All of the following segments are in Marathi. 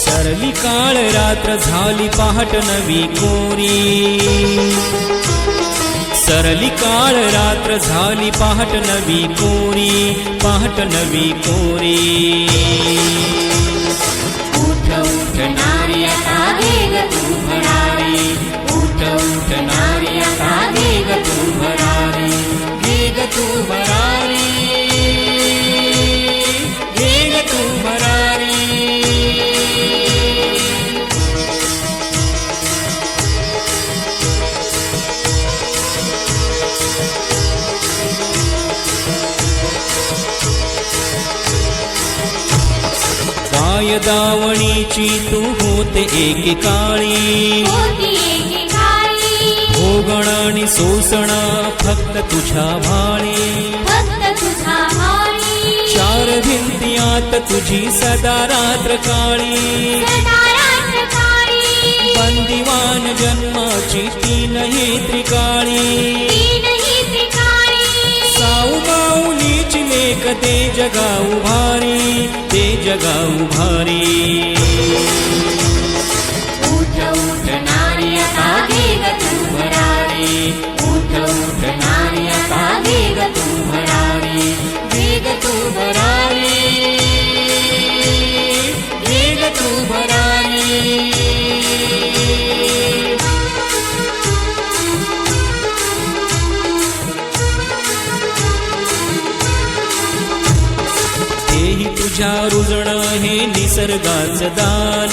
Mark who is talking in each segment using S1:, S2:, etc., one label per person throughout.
S1: सरली काळ रात्र झाली पहाट नवी कोरी. सरली काळ रात्र झाली पहाट नवी कोरी पहाट नवी कोरी उठ उठ ना दावणीची तू होते
S2: होती एकेकाळी.
S1: भोगण आणि सोसण फक्त तुझ्या भाळी. चार भिंतीयात तुझी सदा रात्र काळी.
S2: काळी.
S1: बंदिवान जन्माची
S2: तीनही त्रिकाळी.
S1: साऊ माऊलीची लेख ते जगाऊ भारी. जगा उभारी तुझ्या रुजण हे निसर्गाचं दान.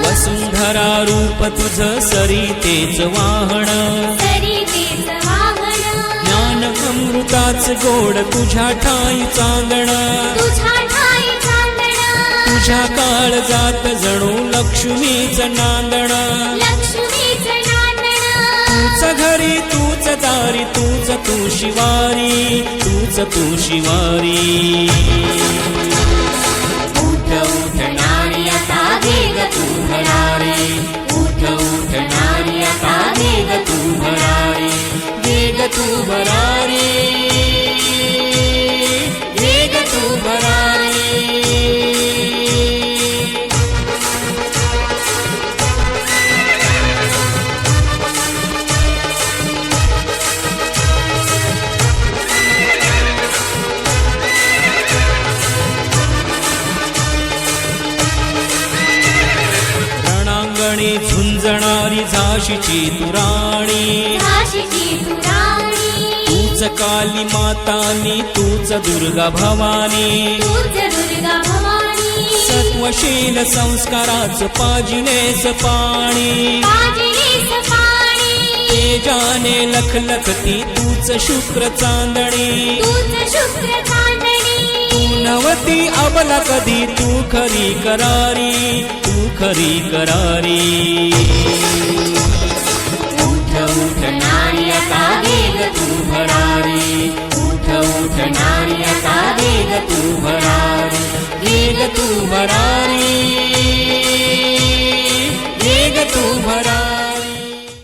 S1: वसुंधरा रूप तुझ सरितेच वाहन. ज्ञान अमृताच गोड तुझ्या ठाई चांदण.
S2: तुझ्या
S1: काळ जात जणू लक्ष्मीच नांदण. तूच घरी तूच दारी तूच तू शिवारी. तू शिवारी. झुंजणारी झाशीची तुराणी. तूच काली मातानी तूच दुर्गा भवानी. सत्वशील संस्काराच पाजिनेच पाणी. तेजाने लखलखती तूच शुक्र चांदणी. नवती अबला कधी तू खरी करारी तू खरी करारी। उठ उठ नारी आता वेग तू भरारी। उठ उठ नारी आता वेग तू भरारी। वेग तू भरारी